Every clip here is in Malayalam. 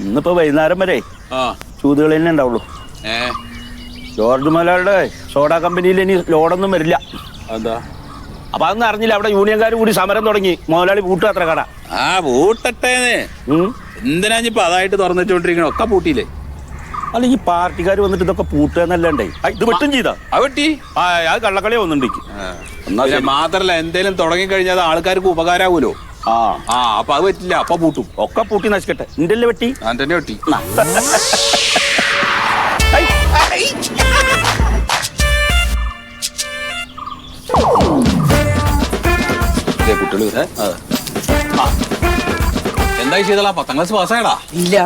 ഇന്നിപ്പോ വൈകുന്നേരം വരെ ആ. ചൂതുകളി തന്നെ ഉണ്ടാവുള്ളൂ. ജോർജ് മലയാളുടെ സോഡ കമ്പനിയിൽ ഇനി ലോഡൊന്നും വരില്ല. എന്താ അപ്പൊ അതൊന്നും അറിഞ്ഞില്ല. അവിടെ യൂണിയൻകാർ കൂടി സമരം തുടങ്ങി. മുതലാളി പൂട്ടു അത്ര കട. ആ പൂട്ടട്ടേന്ന്. എന്തിനാ ഇപ്പൊ അതായിട്ട് തുറന്നിട്ടോണ്ടിരിക്കണ? ഒക്കെ പൂട്ടിയില്ലേ? അല്ല ഈ പാർട്ടിക്കാർ വന്നിട്ട് ഇതൊക്കെ പൂട്ടുകയെന്നല്ലേ ഇത് വെട്ടും ചെയ്താ. ആ വെട്ടി. ആ അത് കള്ളക്കളി വന്നിട്ടുണ്ട്. മാത്രല്ല എന്തേലും തുടങ്ങി കഴിഞ്ഞാൽ അത് ആൾക്കാർക്ക് ഉപകാരാവൂലോ ആ. ആ അപ്പൊ അത് പറ്റില്ല അപ്പൊ പൂട്ടും. ഒക്കെ പൂട്ടി നശിക്കട്ടെ. നിന്റെ വെട്ടി? തന്നെ വെട്ടി. എന്തായി ചെയ്തടാ? പത്താം ക്ലാസ് പാസ്സായടാ? ഇല്ല.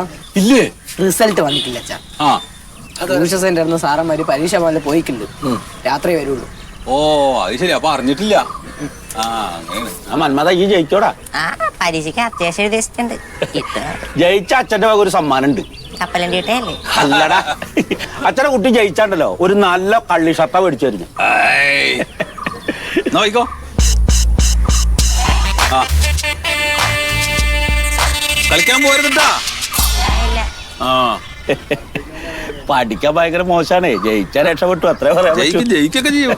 ഇല്ലേ? റിസൾട്ട് വന്നിട്ടില്ല അച്ഛാ. ആ. ട്യൂഷൻ സെന്ററിൽ സാറന്മാര് പരീക്ഷ പോലെ പോയിട്ടുണ്ട് രാത്രി വരുള്ളൂ. ഓ അത് ശരി. അപ്പൊ അറിഞ്ഞിട്ടില്ല. മന്മത ഈ ജയിച്ചോടാ. ആ പരീക്ഷയ്ക്ക് അത്യാവശ്യം എഴുതിയിട്ടുണ്ട് ഇത് ജയിച്ച അച്ഛന്റെ വക ഒരു സമ്മാനം ഉണ്ട് കപ്പലണ്ടി അല്ലടാ. അച്ഛനെ കുട്ടി ജയിച്ചാണ്ടല്ലോ. ഒരു നല്ല കള്ളി ഷർട്ട മേടിച്ചു തരുന്നു. നോക്കോ കളിക്കാൻ പോരുന്നുണ്ടാ പഠിക്കാൻ ഭയങ്കര മോശാണേ. ജയിച്ചാൽ രക്ഷപ്പെട്ടു. അത്രേ പറ്റൂ. ജയിക്കും ജയിക്കൊക്കെ ചെയ്യും.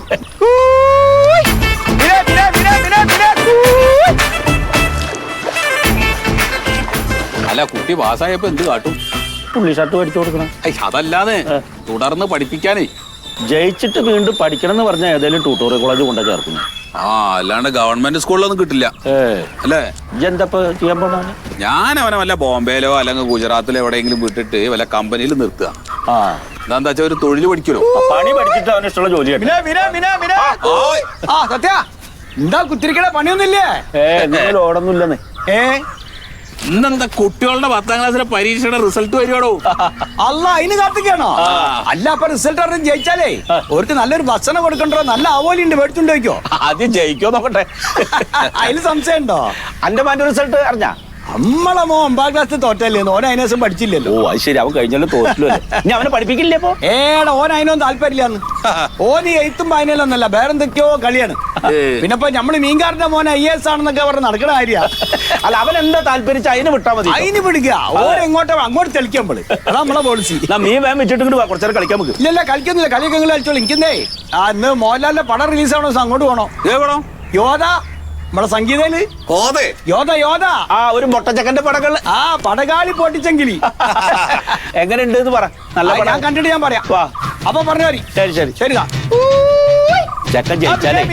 അല്ല കുട്ടി പാസ്സായപ്പോ എന്ത് കാട്ടും? പുള്ളി ഷർട്ട് പഠിച്ചു കൊടുക്കണം. അതല്ലാതെ തുടർന്ന് പഠിപ്പിക്കാനേ ജയിച്ചിട്ട് വീണ്ടും പഠിക്കണം എന്ന് പറഞ്ഞാൽ ഏതെങ്കിലും ട്യൂട്ടോറിയൽ കോളേജ് കൊണ്ടു ചേർക്കുന്നു. ആ അല്ലാണ്ട് ഗവൺമെന്റ് സ്കൂളിലൊന്നും കിട്ടില്ല. അല്ലേ? ഇജ്ജെന്തപ്പോ ചെയ്യാൻ പോണാണ് ഞാൻ അവനെ വല്ല ബോംബെയിലോ അല്ലെങ്കിൽ ഗുജറാത്തിലോ എവിടെയെങ്കിലും വിട്ടിട്ട് വല്ല കമ്പനിയിൽ നിർത്തുക. ആ. എന്താ വെച്ചാൽ ഒരു തൊഴിൽ പഠിക്കലോ? പണി പഠിച്ചിട്ട് അവന് ഇഷ്ടമുള്ള ജോലി സത്യ. എന്താ കുത്തിരിക്കണ പണിയൊന്നുമില്ലേ? ഏ എന്തെങ്കിലും ഏ? ഇന്നെന്താ കുട്ടികളുടെ പത്താം ക്ലാസ്സിലെ പരീക്ഷയുടെ റിസൾട്ട് വരുവാടോ? അല്ല അതിന് കാത്തിക്കാണോ അല്ല അപ്പൊ റിസൾട്ട് അറിഞ്ഞ് ജയിച്ചാലേ അവർക്ക് നല്ലൊരു ഭക്ഷണം കൊടുക്കണ്ടോ? നല്ല അവോലി ഉണ്ട് മേടിച്ചുണ്ടോ ആദ്യം ജയിക്കോ നോക്കട്ടെ. അതിൽ സംശയം ഉണ്ടോ അന്റെ മാറ്റ റിസൾട്ട് അറിഞ്ഞാ? നമ്മളെ മോ ഒമ്പാം ക്ലാസ് തോറ്റല്ലേ ഓൻ അതിനേസം പഠിച്ചില്ലല്ലോ. ഓ അത് ശരി. അവൻ കഴിഞ്ഞല്ലോ തോറ്റില്ലോ ഇനി അവനെ പഠിപ്പിക്കില്ലേ അപ്പൊ ഏടാ ഓൻ അതിനൊന്നും താല്പര്യമില്ലാന്ന്. ഓൻ ഈ എയ്ത്തും വായനയിലൊന്നല്ല വേറെന്തൊക്കെയോ കളിയാണ്. പിന്നെ ഇപ്പൊ നമ്മൾ മീൻകാരന്റെ മോൻ ഐ എസ് ആണെന്നൊക്കെ പറഞ്ഞ് നടക്കണ കാര്യ. അല്ല അവൻ എന്താ താല്പര്യം അതിന് വിട്ടാ മതി അതിന് പിടിക്കുക ഓൻ എങ്ങോട്ടോ അങ്ങോട്ട് തെളിക്കുമ്പോൾ അതാ നമ്മളെ പോളിസി മീൻ വേം വെച്ചിട്ട് കുറച്ചേരം കളിക്കാൻ നമുക്ക്. ഇല്ലല്ല കളിക്കുന്നില്ല കളിയൊക്കെ കളിച്ചോളൂ. എനിക്കെന്തേ ആ ഇന്ന് മോഹൻലാലിന്റെ പടം റിലീസ് ആവണോ ദിവസം അങ്ങോട്ട് പോണോ? എവിടോ യോധ നമ്മളെ സംഗീതയിൽ യോധ യോധ ആ ഒരു മൊട്ടച്ചക്കന്റെ പടകൾ ആ പടകാളി പൊട്ടിച്ചെങ്കിലി. എങ്ങനെയുണ്ട് എന്ന് പറ. നല്ല ഞാൻ കണ്ടിട്ട് ഞാൻ പറയാം. വാ. അപ്പൊ പറഞ്ഞു മതി ശരി ശരി. ശരിതാ. ചെക്കൻ ജയിച്ചാലേ.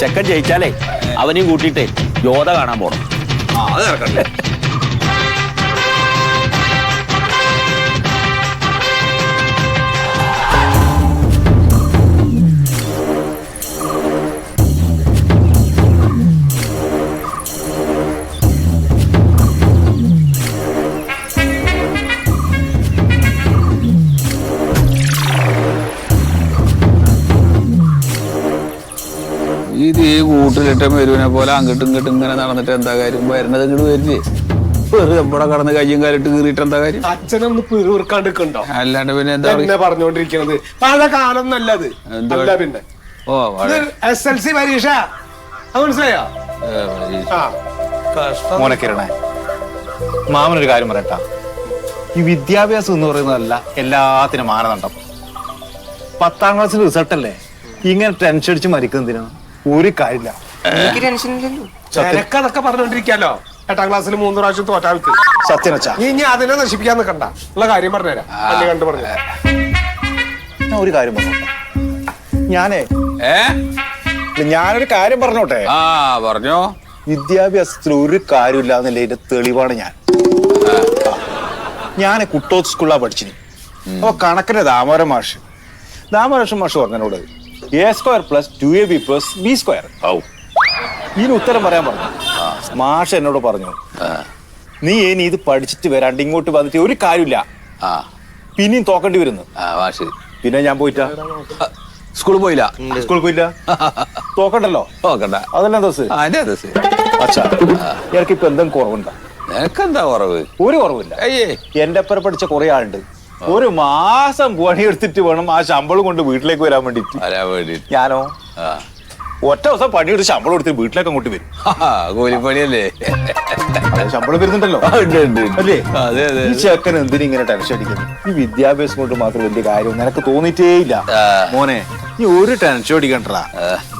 ചെക്കൻ ജയിച്ചാലേ. അവനെയും കൂട്ടിയിട്ടേ യോധ കാണാൻ പോണം. ആ അത് ഇറക്കണ്ടേ വരുവിനെ മെരുവിനെ പോലെ അങ്ങോട്ടും ഇങ്ങോട്ടും ഇങ്ങനെ നടന്നിട്ട് എന്താ കാര്യം? വരുന്നത് ഇങ്ങോട്ട് വരില്ലേ? വെറുതെ കടന്ന് കയ്യും കാലിട്ട് കീറിയിട്ട് എന്താ കാര്യം? അച്ഛനൊന്ന് പിറുവിറുക്കാണ്ടിരിക്കണ്ടോ അല്ലാണ്ട് പിന്നെ എന്താ പറഞ്ഞോണ്ടിരിക്കണത്. പല കാലം നല്ലത് എന്ത് പിന്നെ. ഓ എസ് എൽ സി പരീക്ഷ. അത് മനസ്സിലായോ? ഏ, വളരെ- ആ. മോനെ കിരണേ മാമനൊരു കാര്യം പറയട്ടാ. ഈ വിദ്യാഭ്യാസം എന്ന് പറയുന്നതല്ല എല്ലാത്തിനും മാനദണ്ഡം. പത്താം ക്ലാസ് റിസൾട്ട് അല്ലേ? ഇങ്ങനെ ടെൻഷൻ അടിച്ച് മരിക്കുന്നതിനാണ് ഒരു കാര്യമില്ല. എനിക്ക് പറഞ്ഞോണ്ടിരിക്കാലോ. എട്ടാം ക്ലാസ്സിൽ മൂന്ന് പ്രാവശ്യം തോറ്റാൾക്ക് സത്യം വെച്ചാ നീ ഇനി അതിനെ നശിപ്പിക്കാൻ നിൽക്കണ്ട ഉള്ള കാര്യം പറഞ്ഞുതരാം. കണ്ടു പറഞ്ഞു ഞാൻ ഒരു കാര്യം പറഞ്ഞോട്ടെ. ഞാനേ ഏ? ഞാനൊരു കാര്യം പറഞ്ഞോട്ടെ. ആ പറഞ്ഞോ. വിദ്യാഭ്യാസത്തിൽ ഒരു കാര്യമില്ല എന്നുള്ളതിന്റെ തെളിവാണ് ഞാൻ. ഞാൻ കുട്ടോത്ത് സ്കൂളിലാണ് പഠിച്ചിന്. അപ്പൊ കണക്കിന് ദാമോര മാഷ്. ദാമോദരൻ മാഷ് പറഞ്ഞോട് A square plus two A B plus B square ഔ. ഇതിന് ഉത്തരം പറയാൻ പറഞ്ഞു. മാഷ എന്നോട് പറഞ്ഞു നീ ഇനി ഇത് പഠിച്ചിട്ട് വരാണ്ട് ഇങ്ങോട്ട് വന്നിട്ട് ഒരു കാര്യമില്ല. പിന്നെയും തോക്കേണ്ടി വരുന്നു. പിന്നെ ഞാൻ പോയിട്ടാ? സ്കൂളിൽ പോയില്ല. സ്കൂളിൽ പോയില്ല? തോക്കണ്ടല്ലോ? തോക്കണ്ട. അതെല്ലാം ദോസ് അച്ഛാ ഇപ്പൊ എന്തെങ്കിലും കുറവുണ്ടോ? നിനക്കെന്താ കുറവ്? ഒരു കുറവില്ല. അയ്യേ. എന്റെ അപ്പുറം പഠിച്ച കുറെ ആളുണ്ട്. ഒരു മാസം പണിയെടുത്തിട്ട് വേണം ആ ശമ്പളം കൊണ്ട് വീട്ടിലേക്ക് വരാൻ വേണ്ടിട്ട് വരാൻ വേണ്ടിട്ട് ഞാനോ? ഒറ്റ ദിവസം പണിയെടുത്ത് ശമ്പളം എടുത്ത് വീട്ടിലേക്ക് അങ്ങോട്ട് വരും. കൂലിപ്പണിയല്ലേ? അതെ, ശമ്പളം വരുന്നുണ്ടല്ലോ. അല്ലേ? അതെ അതെ ഈ ചെക്കൻ എന്തിനും ഇങ്ങനെ ടെൻഷൻ അടിക്കുന്നു? ഈ വിദ്യാഭ്യാസം കൊണ്ട് മാത്രം വലിയ കാര്യം നിനക്ക് തോന്നിയിട്ടേ ഇല്ല. മോനെ നീ ഒരു ടെൻഷൻ അടിക്കണ്ടടാ.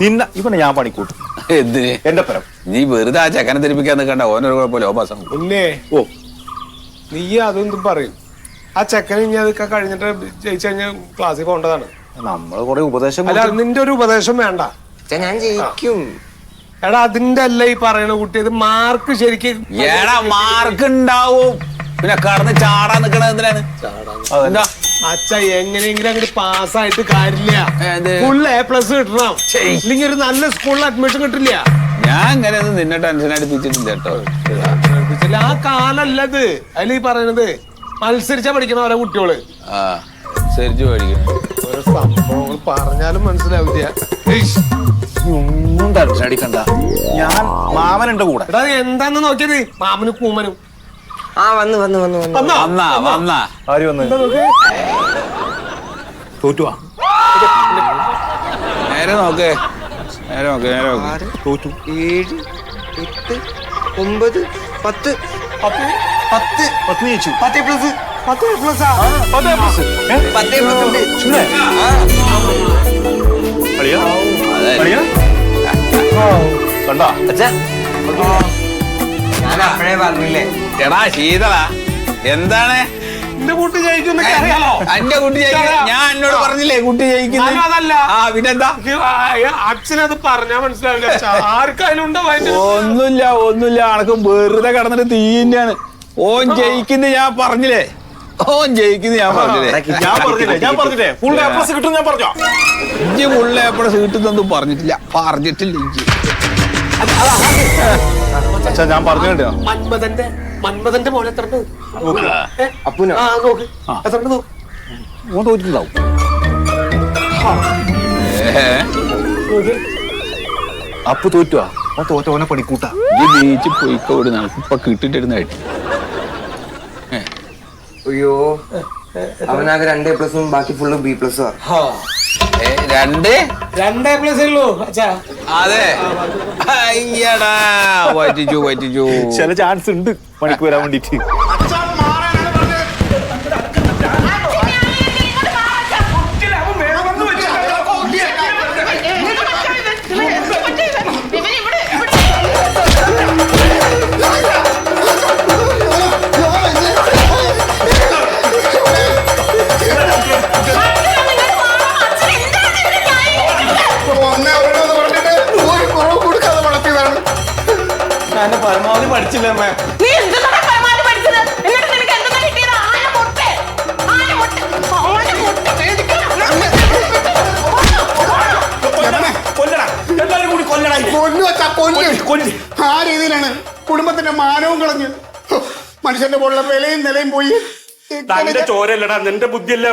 നിന്ന ഇവനെ ഞാൻ പണിക്കൂട്ടും. എന്തിന്? എന്റെ പരം നീ വെറുതെ ആ ചെക്കനെ തിരിപ്പിക്കാൻ നിൽക്കണ്ട. ഓനൊരു കുഴപ്പമില്ല ഓ മാസം പിന്നെ ഓ. നീ അതൊന്നും പറയും. ആ ചെക്കനെ ഇനി അതൊക്കെ കഴിഞ്ഞിട്ട് ജയിച്ചു കഴിഞ്ഞാൽ ക്ലാസ്സിൽ പോകേണ്ടതാണ്. നമ്മൾ കൊറേ ഉപദേശം അല്ല നിന്റെ ഒരു ഉപദേശം വേണ്ട. ഞാൻ ജയിക്കും. എടാ അതിന്റെ അല്ല ഈ പറയണ കുട്ടി ഇത് മാർക്ക് ശരിക്കും എടാ മാർക്ക് ഉണ്ടാവും പിന്നെ കടന്ന് ചാടാൻ നിക്കണത് എന്തിനാണ്? എന്താ? അച്ഛ എങ്ങനെയെങ്കിലും അങ്ങോട്ട് പാസ്സായിട്ട് കാര്യമില്ല? ഫുൾ എ പ്ലസ് കിട്ടണം. ഇല്ലെങ്കിൽ ഒരു നല്ല സ്കൂളിൽ അഡ്മിഷൻ കിട്ടില്ല. ഞാൻ അങ്ങനെ നിന്നെ ടെൻഷൻ അടിപ്പിച്ചിട്ടില്ല കേട്ടോ. ആ കാലല്ലത് അതിൽ ഈ പറയണത്. മത്സരിച്ചാ പഠിക്കണ ഓരോ കുട്ടികൾ. ആ. ഓരോ സംഭവങ്ങൾ പറഞ്ഞാലും മനസ്സിലാവില്ല. ഒന്നും ഞാൻ മാമനുണ്ട് കൂടെ. എടാ നീ എന്താന്ന് നോക്കിയത്? മാമനും കൂമനും ആ വന്ന് വന്ന് വന്ന് വന്ന്. വന്നോ? വന്നാ വന്നാ? ആര് വന്ന്? തോറ്റുവാ നേരെ നോക്ക്. നേരെ നോക്ക് നേരെ നോക്ക്. തോറ്റു. ഏഴ് എട്ട് ഒമ്പത് പത്ത്. പത്ത് പത്ത്. പത്ത് ജയിച്ചു. പത്ത് പ്ലസ് പത്ത് പ്ലസ് പത്ത് plus. ഏ? പത്ത് പ്ലസ് ഉണ്ട് ചുമ്മാ? കളിയാ? അതെ. കളിയാ? കണ്ടാ? ഞാൻ അപ്പഴേ പറഞ്ഞില്ലേ? എടാ ശീതള. എന്താണ്? എന്റെ കുട്ടി ജയിക്കുന്നൊക്കെ അറിയാലോ അന്റെ കുട്ടി ജയിക്കുന്ന? ഞാൻ എന്നോട് പറഞ്ഞില്ലേ കുട്ടി ജയിക്കുന്നു? അതല്ല. ആ പിന്നെന്താ? അച്ഛനത് പറഞ്ഞാ മനസ്സിലാവില്ല അച്ഛാ. ആർക്കായാലും? ഒന്നുമില്ല ഒന്നുമില്ല. അനക്ക് വെറുതെ കടന്നിട്ട് തീന്റെയാണ് ഓൻ ജയിക്കുന്ന ഞാൻ പറഞ്ഞില്ലേ? ഓൻ ജയിക്കുന്ന ഞാൻ പറഞ്ഞില്ലേ? ഞാൻ പറഞ്ഞില്ലേ ഞാൻ പറഞ്ഞില്ലേ? ഫുൾ എ പ്ലസ് കിട്ടും ഞാൻ പറഞ്ഞോ? ഇഞ്ചി ഫുൾ എപ്പോഴും കിട്ടുന്നൊന്നും പറഞ്ഞിട്ടില്ല. പറഞ്ഞിട്ടില്ല ഇഞ്ചി അച്ഛാ ഞാൻ പറഞ്ഞിട്ടുണ്ട് മന്മഥന്റെ മന്മഥന്റെ മോനെ എത്ര അപ്പുനോ ആ നോക്ക്. എത്ര നോക്ക്? ഓൻ തോറ്റിട്ടുണ്ടാവും അപ്പൊ തോറ്റുവാ ഓൻ തോറ്റ ഓനെ പണിക്കൂട്ടാ ഈ ബീച്ച് പോയിക്കോട് നടക്കും ഇപ്പൊ കിട്ടിട്ടിരുന്നായിട്ട് അയ്യോ. അവനാകെ രണ്ടേ പ്ലസും ബാക്കി ഫുള്ള് ബി പ്ലസ് രണ്ട്? രണ്ടേ പ്ലസ് ഉള്ളൂ. അച്ഛാ. അതെ. അയ്യടാ പറ്റിച്ചു പറ്റിച്ചു ചില ചാൻസ് ഉണ്ട് പണിക്ക് വരാൻ വേണ്ടിട്ട് കൊല്ലടാ പൊന്നു കൊല്ലു പൊന്നു കൊല്ലു. കൊല്ല്. ആ രീതിയിലാണ് കുടുംബത്തിന്റെ മാനവും കളഞ്ഞ്. മനുഷ്യന്റെ പോലുള്ള വിലയും നിലയും പോയി. തന്റെ ചോരല്ലടാ നിന്റെ ബുദ്ധിയല്ല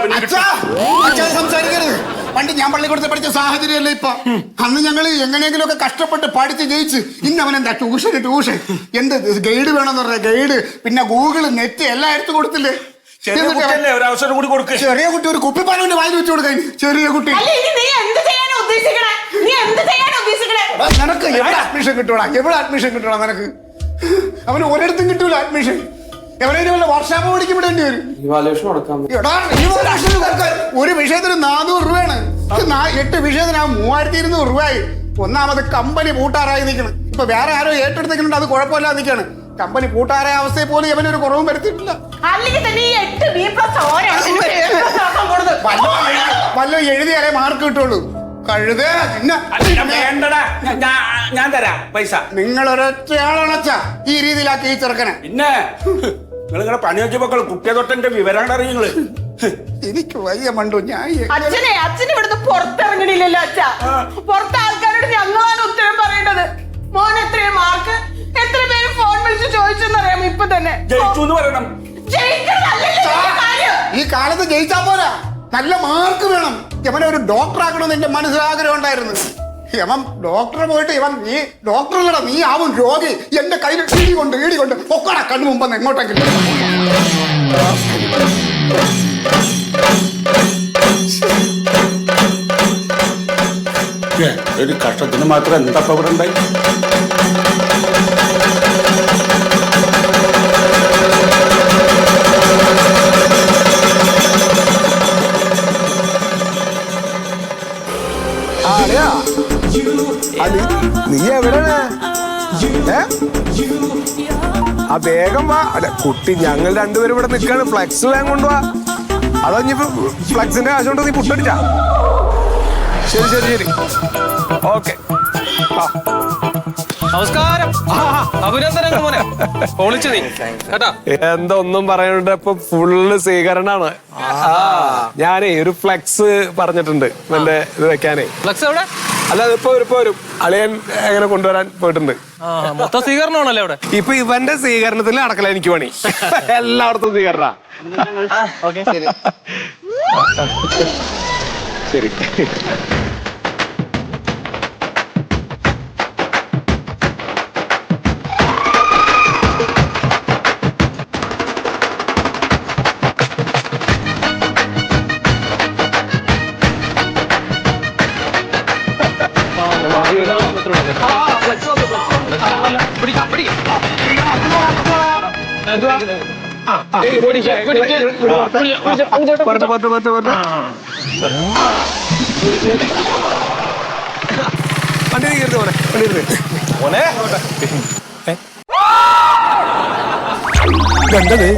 സംസാരിക്കരുത്. പണ്ട് ഞാൻ പള്ളിക്കൂടത്തിൽ പഠിച്ച സാഹചര്യമല്ല ഇപ്പൊ? അന്ന് ഞങ്ങൾ എങ്ങനെയെങ്കിലും ഒക്കെ കഷ്ടപ്പെട്ട് പഠിച്ച് ജയിച്ച് ഇന്ന് അവൻ എന്താ ട്യൂഷൻ ട്യൂഷൻ? എന്ത് ഗൈഡ് വേണമെന്ന് പറഞ്ഞ ഗൈഡ്? പിന്നെ ഗൂഗിൾ നെറ്റ് എല്ലാം എടുത്തു കൊടുത്തില്ലേ? ചെറിയ എന്നിട്ട് ഒരു അവസരം കൂടി കൊടുക്ക്. ചെറിയ കുട്ടി ഒരു കുപ്പിപ്പാനവന്റെ വായിൽ വെച്ചു കൊടുക്കാൻ ചെറിയ കുട്ടി. നീ എന്ത് ഉദ്ദേശിക്കണേ? നീ എന്ത് ചെയ്യാനാ ഉദ്ദേശിക്കണേ? എടാ, നിനക്ക് എവിടെ അഡ്മിഷൻ കിട്ടൂടാ? എവിടെ അഡ്മിഷൻ കിട്ടൂടാ നിനക്ക്? അവന് ഒരിടത്തും കിട്ടൂല അഡ്മിഷൻ എവനേലും വല്ല വർഷാപ്പ് പഠിക്കും വിടേണ്ടി വരും? എടാ, evaluation കൊടുക്കാൻ ഒരു വിഷയത്തിന് നാനൂറ് രൂപയാണ്. ഇത് നാ- എട്ട് വിഷയത്തിന് ആ മൂവായിരത്തി ഇരുന്നൂറ് രൂപയായി. ഒന്നാമത് കമ്പനി പൂട്ടാറായി നിൽക്കണം ഇപ്പൊ വേറെ ആരോ ഏറ്റെടുത്തിട്ടുണ്ട് അത് കുഴപ്പമില്ലാതെ നിൽക്കാണ് കമ്പനി പൂട്ടാറായ അവസ്ഥയിൽ പോലും ഇവനൊരു കുറവും വരുത്തിയിട്ടില്ല. അല്ലെങ്കിൽ തന്നെ ഈ എട്ട് ബി പ്ലസ് വല്ലോ വല്ലോ എഴുതിയാലേ മാർക്ക് കിട്ടുള്ളൂ. കഴുതേ വേണ്ടടാ. ഞാൻ- തരാം പൈസ. നിങ്ങൾ ഒരൊറ്റയാളാണച്ച ഈ രീതിയിലാക്കി ഈ ചെറുക്കനെ. പിന്നെ നിങ്ങൾ ഇങ്ങനെ പണി നോക്കിയപ്പോ കുട്ടിയെ തൊട്ടെന്റെ വിവരം അറിയുങ്ങൾ. എനിക്ക് വയ്യ മണ്ടു ഞാൻ അച്ഛനെ അച്ഛൻ ഇവിടുന്ന് പുറത്തിറങ്ങണില്ലല്ലോ അച്ഛ. പുറത്തെ ആൾക്കാരോട് ഞങ്ങളാണ് ഉത്തരം പറയേണ്ടത്. മോൻ എത്രയും മാർക്ക്? എത്ര പേര് ഫോൺ വിളിച്ച് ചോദിച്ചെന്നറിയാമോ ഇപ്പൊ തന്നെ? ജയിച്ചു എന്ന് പറയണം. ഈ കാലത്ത് ജയിച്ചാ പോരാ. നല്ല മാർക്ക് വേണം. യവനെ ഒരു ഡോക്ടർ ആക്കണമെന്ന് എന്റെ മനസ്സിലാഗ്രഹം ഉണ്ടായിരുന്നു. യവൻ ഡോക്ടർ പോയിട്ട് ഇവൻ നീ ഡോക്ടറല്ലട നീ ആവും രോഗി. എന്റെ കയ്യിൽ ഇടി കൊണ്ട് ഇടി കൊണ്ട് പൊക്കട കണ്ണു മുമ്പ് എങ്ങോട്ടെങ്കിലും. ഒരു കഷ്ടത്തിന് മാത്രം എന്താ ഇവിടെ ഉണ്ടായി? നീ- എവിടെയാണ് ആ വേഗം വാ. അല്ല കുട്ടി ഞങ്ങൾ രണ്ടുപേരും ഇവിടെ നിൽക്കാണ് ഫ്ലക്സ് വേഗം കൊണ്ടുവാ. അതോ ഇനി ഫ്ലക്സിന്റെ കാശ് കൊണ്ട് നീ പുട്ടടിച്ച ശരി ശരി ശരി. ഓക്കെ. നമസ്കാരം. അഭിനന്ദനങ്ങൾ മോനെ. നീ. കേട്ടാ? എന്താ ഒന്നും പറയാനുണ്ട്? ഇപ്പൊ ഫുള്ള് സ്വീകരണാണ്. ഞാനേ ഒരു ഫ്ലക്സ് പറഞ്ഞിട്ടുണ്ട്. എന്റെ ഇത് വെക്കാനേ. ഫ്ലക്സ് എവിടെ? അല്ല ഇപ്പൊ ഇപ്പൊ വരും അളിയൻ എങ്ങനെ കൊണ്ടുവരാൻ പോയിട്ടുണ്ട്. ആ മൊത്തം സ്വീകരണമാണല്ലേ അവിടെ? ഇപ്പൊ ഇവന്റെ സ്വീകരണത്തിൽ അടക്കല എനിക്ക് പണി. എല്ലായിടത്തും സ്വീകരണ. ശരി. പോരട്ടെ, പോരട്ടെ, പോരട്ടെ, പോരട്ടെ. വണ്ടി നീക്കരുത് മോനെ വണ്ടി ഇരുന്ന് മോനെ ഇതെന്തത്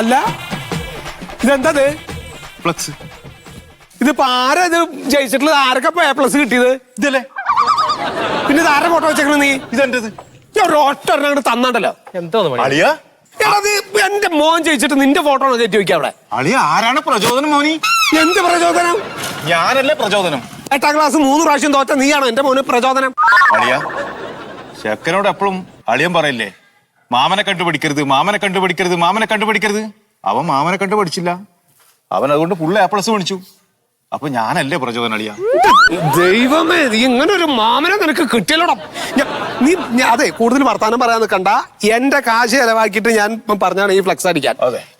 അല്ല? ഇതെന്തത്? പ്ലസ് ഇതിപ്പോ ആരാ ഇത് ജയിച്ചിട്ടുള്ളത്? ആരൊക്കെ എ പ്ലസ് കിട്ടിയത്? ഇതല്ലേ? പിന്നെ ഇത് ആരുടെ ഫോട്ടോ വെച്ചേക്കണ നീ? ഇതെന്റത്? ഞാൻ ഒരു ഒറ്റ അങ്ങോട്ട് തന്നണ്ടല്ലോ. എന്തോന്ന് അളിയ? എടാ നീ എന്റെ മോൻ ജയിച്ചിട്ട് നിന്റെ ഫോട്ടോ ആണ് കയറ്റി വയ്ക്കാം അവിടെ? അളിയ ആരാണ് പ്രചോദനം മോനി? എന്ത് പ്രചോദനം? ഞാനല്ലേ പ്രചോദനം? എട്ടാം ക്ലാസ് മൂന്ന് പ്രാവശ്യം തോറ്റ നീയാണോ എന്റെ മോന് പ്രചോദനം? അളിയ ചെക്കനോട് എപ്പോഴും അളിയൻ പറയില്ലേ? മാമനെ കണ്ടുപിടിക്കരുത് മാമനെ കണ്ടുപിടിക്കരുത് മാമനെ കണ്ടുപിടിക്കരുത്. അവൻ മാമനെ കണ്ടുപിടിച്ചില്ല. അവൻ അതുകൊണ്ട് പുള്ള എ പ്ലസ് മേടിച്ചു. അപ്പൊ ഞാനല്ലേ പ്രചോദനം അളിയ ദൈവമേ ഇങ്ങനെ ഒരു മാമനെ നിനക്ക് കിട്ടിയല്ലോടാ. നീ അതെ കൂടുതൽ വർത്താനം പറയാൻ നിൽക്കണ്ട. എന്റെ കാശ് ചെലവാക്കിയിട്ട് ഞാൻ പറഞ്ഞാണ് ഈ ഫ്ലെക്സ് അടിക്കാൻ.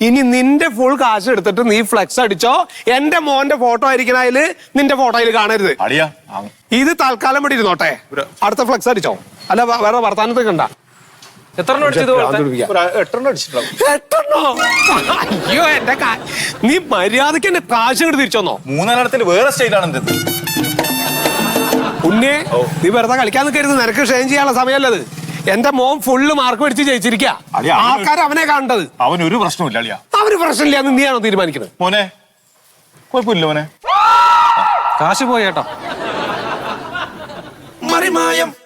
ഇനി നിന്റെ ഫുൾ കാശ് എടുത്തിട്ട് നീ ഫ്ലെക്സ് അടിച്ചോ എന്റെ മോന്റെ ഫോട്ടോ ആയിരിക്കണതിൽ നിന്റെ ഫോട്ടോയിൽ കാണരുത്. അളിയ ഇത് തൽക്കാലം ഇവിടെ ഇരുന്നോട്ടെ. അടുത്ത ഫ്ലെക്സ് അടിച്ചോ. അല്ല വേറെ വർത്താനത്തിൽ കണ്ട എത്ര അയ്യോ എന്റെ നീ മര്യാദയ്ക്ക് എന്റെ കാശ് ഇങ്ങോട്ട് തിരിച്ചോന്നോ മൂന്നെണ്ണത്തിൽ വേറെ സ്റ്റൈലാണ് എന്തത് ഉണ്ണേ നീ വെറുതെ കളിക്കാൻ നിൽക്കരുത്. നിനക്ക് ഷെയിൻ ചെയ്യാനുള്ള സമയമല്ലത് എന്റെ മോൻ ഫുള്ള് മാർക്ക് മേടിച്ച് ജയിച്ചിരിക്ക. ആൾക്കാർ അവനെ കാണേണ്ടത് അവൻ ഒരു പ്രശ്നമില്ല അളിയ. അവന് പ്രശ്നമില്ല എന്ന് നീയാണോ തീരുമാനിക്കുന്നത്? മോനെ കുഴപ്പമില്ല മോനെ. കാശ് പോയേട്ടോ മറിമായം.